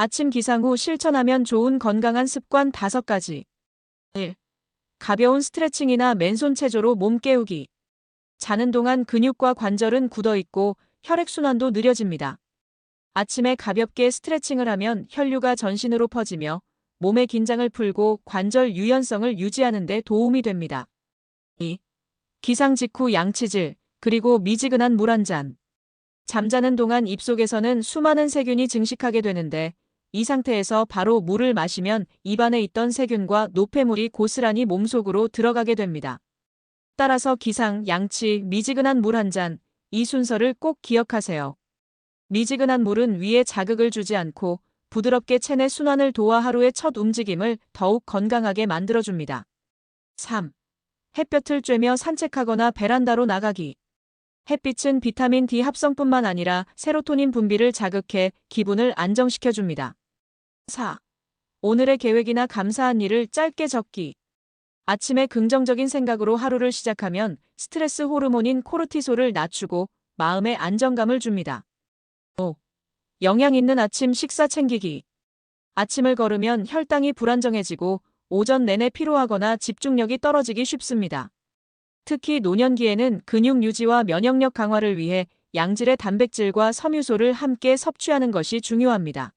아침 기상 후 실천하면 좋은 건강한 습관 5가지. 1. 가벼운 스트레칭이나 맨손 체조로 몸 깨우기. 자는 동안 근육과 관절은 굳어 있고 혈액순환도 느려집니다. 아침에 가볍게 스트레칭을 하면 혈류가 전신으로 퍼지며 몸의 긴장을 풀고 관절 유연성을 유지하는 데 도움이 됩니다. 2. 기상 직후 양치질, 그리고 미지근한 물 한 잔. 잠자는 동안 입속에서는 수많은 세균이 증식하게 되는데 이 상태에서 바로 물을 마시면 입안에 있던 세균과 노폐물이 고스란히 몸속으로 들어가게 됩니다. 따라서 기상, 양치, 미지근한 물 한 잔, 이 순서를 꼭 기억하세요. 미지근한 물은 위에 자극을 주지 않고 부드럽게 체내 순환을 도와 하루의 첫 움직임을 더욱 건강하게 만들어줍니다. 3. 햇볕을 쬐며 산책하거나 베란다로 나가기. 햇빛은 비타민 D 합성뿐만 아니라 세로토닌 분비를 자극해 기분을 안정시켜줍니다. 4. 오늘의 계획이나 감사한 일을 짧게 적기. 아침에 긍정적인 생각으로 하루를 시작하면 스트레스 호르몬인 코르티솔을 낮추고 마음의 안정감을 줍니다. 5. 영양 있는 아침 식사 챙기기. 아침을 걸으면 혈당이 불안정해지고 오전 내내 피로하거나 집중력이 떨어지기 쉽습니다. 특히 노년기에는 근육 유지와 면역력 강화를 위해 양질의 단백질과 섬유소를 함께 섭취하는 것이 중요합니다.